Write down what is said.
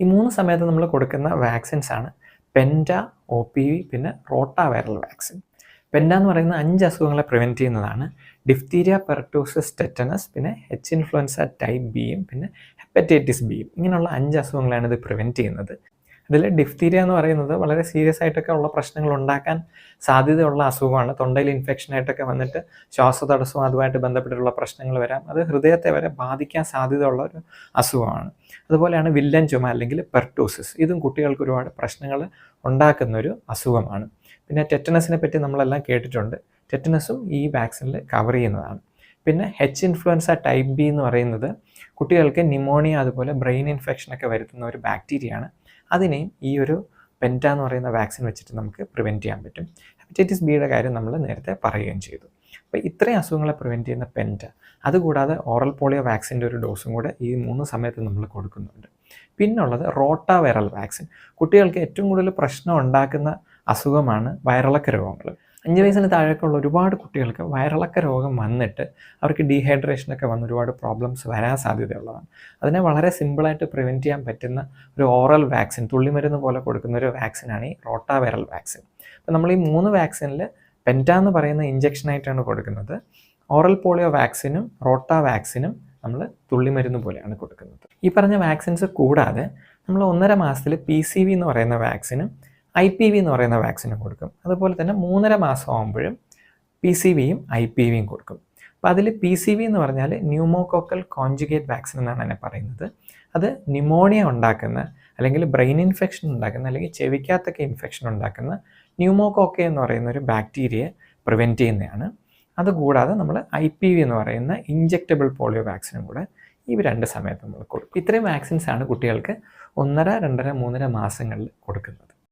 ഈ മൂന്ന് സമയത്ത് നമ്മൾ കൊടുക്കുന്ന വാക്സിൻസ് ആണ് പെന്റ ഒ പി വി പിന്നെ റോട്ട വൈറൽ വാക്സിൻ പെൻഡ എന്ന് പറയുന്ന അഞ്ച് അസുഖങ്ങളെ പ്രിവെന്റ് ചെയ്യുന്നതാണ്. ഡിഫ്തീരിയ പെർട്ടോസിസ് ടെറ്റനസ് പിന്നെ എച്ച് ഇൻഫ്ലുവൻസ ടൈപ്പ് ബിയും പിന്നെ ഹെപ്പറ്റൈറ്റിസ് ബിയും ഇങ്ങനെയുള്ള അഞ്ച് അസുഖങ്ങളാണ് ഇത് പ്രിവെന്റ് ചെയ്യുന്നത്. ഇതിൽ ഡിഫ്തീരിയ എന്ന് പറയുന്നത് വളരെ സീരിയസ് ആയിട്ടൊക്കെ ഉള്ള പ്രശ്നങ്ങൾ ഉണ്ടാക്കാൻ സാധ്യതയുള്ള അസുഖമാണ്. തൊണ്ടയിൽ ഇൻഫെക്ഷൻ ആയിട്ടൊക്കെ വന്നിട്ട് ശ്വാസതടസ്സവും അതുമായിട്ട് ബന്ധപ്പെട്ടിട്ടുള്ള പ്രശ്നങ്ങൾ വരാം. അത് ഹൃദയത്തെ വരെ ബാധിക്കാൻ സാധ്യതയുള്ള ഒരു അസുഖമാണ്. അതുപോലെയാണ് വില്ലൻ ചുമ അല്ലെങ്കിൽ പെർട്ടോസിസ്. ഇതും കുട്ടികൾക്ക് ഒരുപാട് പ്രശ്നങ്ങൾ ഉണ്ടാക്കുന്ന ഒരു അസുഖമാണ്. പിന്നെ ടെറ്റനസിനെ പറ്റി നമ്മളെല്ലാം കേട്ടിട്ടുണ്ട്. ടെറ്റനസും ഈ വാക്സിനിൽ കവർ ചെയ്യുന്നതാണ്. പിന്നെ ഹെച്ച് ഇൻഫ്ലുവൻസ ടൈപ്പ് ബി എന്ന് പറയുന്നത് കുട്ടികൾക്ക് ന്യൂമോണിയ അതുപോലെ ബ്രെയിൻ ഇൻഫെക്ഷൻ ഒക്കെ വരുത്തുന്ന ഒരു ബാക്ടീരിയയാണ് അതിനെയും ഈ ഒരു പെന്റ എന്ന് പറയുന്ന വാക്സിൻ വെച്ചിട്ട് നമുക്ക് പ്രിവെന്റ് ചെയ്യാൻ പറ്റും. ഹെപ്പറ്റൈറ്റിസ് ബിയുടെ കാര്യം നമ്മൾ നേരത്തെ പറയുകയും ചെയ്തു. അപ്പോൾ ഇത്രയും അസുഖങ്ങളെ പ്രിവെന്റ് ചെയ്യുന്ന പെന്റ അതുകൂടാതെ ഓറൽ പോളിയോ വാക്സിന്റെ ഒരു ഡോസും കൂടെ ഈ മൂന്ന് സമയത്ത് നമ്മൾ കൊടുക്കുന്നുണ്ട്. പിന്നുള്ളത് റോട്ട വൈറൽ വാക്സിൻ കുട്ടികൾക്ക് ഏറ്റവും കൂടുതൽ പ്രശ്നം ഉണ്ടാക്കുന്ന അസുഖമാണ് വയറിളക്ക രോഗങ്ങൾ. അഞ്ച് വയസ്സിന് താഴേക്കുള്ള ഒരുപാട് കുട്ടികൾക്ക് വയറിളക്ക രോഗം വന്നിട്ട് അവർക്ക് ഡീഹൈഡ്രേഷനൊക്കെ വന്ന് ഒരുപാട് പ്രോബ്ലംസ് വരാൻ സാധ്യതയുള്ളതാണ്. അതിനെ വളരെ സിമ്പിളായിട്ട് പ്രിവെന്റ് ചെയ്യാൻ പറ്റുന്ന ഒരു ഓറൽ വാക്സിൻ തുള്ളിമരുന്ന് പോലെ കൊടുക്കുന്ന ഒരു വാക്സിനാണ് ഈ റോട്ടാ വൈറൽ വാക്സിൻ അപ്പോൾ നമ്മൾ ഈ മൂന്ന് വാക്സിനിൽ പെന്റ എന്ന് പറയുന്ന ഇഞ്ചക്ഷനായിട്ടാണ് കൊടുക്കുന്നത്. ഓറൽ പോളിയോ വാക്സിനും റോട്ടാ വാക്സിനും നമ്മൾ തുള്ളിമരുന്ന് പോലെയാണ് കൊടുക്കുന്നത്. ഈ പറഞ്ഞ വാക്സിൻസ് കൂടാതെ നമ്മൾ ഒന്നര മാസത്തിൽ പി സി വി എന്ന് പറയുന്ന വാക്സിനും ഐ പി വി എന്ന് പറയുന്ന വാക്സിനും കൊടുക്കും. അതുപോലെ തന്നെ മൂന്നര മാസം ആകുമ്പോഴും പി സി വിയും ഐ പി വിയും കൊടുക്കും. അപ്പോൾ അതിൽ പി സി വി എന്ന് പറഞ്ഞാൽ ന്യൂമോകോക്കൽ കോൺജുഗേറ്റ് വാക്സിൻ എന്നാണ് എന്നെ പറയുന്നത്. അത് ന്യൂമോണിയ ഉണ്ടാക്കുന്ന അല്ലെങ്കിൽ ബ്രെയിൻ ഇൻഫെക്ഷൻ ഉണ്ടാക്കുന്ന അല്ലെങ്കിൽ ചെവിക്കകത്തൊക്കെ ഇൻഫെക്ഷൻ ഉണ്ടാക്കുന്ന ന്യൂമോകോക്കെ എന്ന് പറയുന്ന ഒരു ബാക്ടീരിയയെ പ്രിവെന്റ് ചെയ്യുന്നതാണ്. അതുകൂടാതെ നമ്മൾ ഐ പി വി എന്ന് പറയുന്ന ഇഞ്ചക്റ്റബിൾ പോളിയോ വാക്സിനും കൂടെ ഈ രണ്ട് സമയത്ത് നമ്മൾ കൊടുക്കും. ഇത്രയും വാക്സിൻസ് ആണ് കുട്ടികൾക്ക് ഒന്നര രണ്ടര മൂന്നര മാസങ്ങളിൽ കൊടുക്കുന്നത്.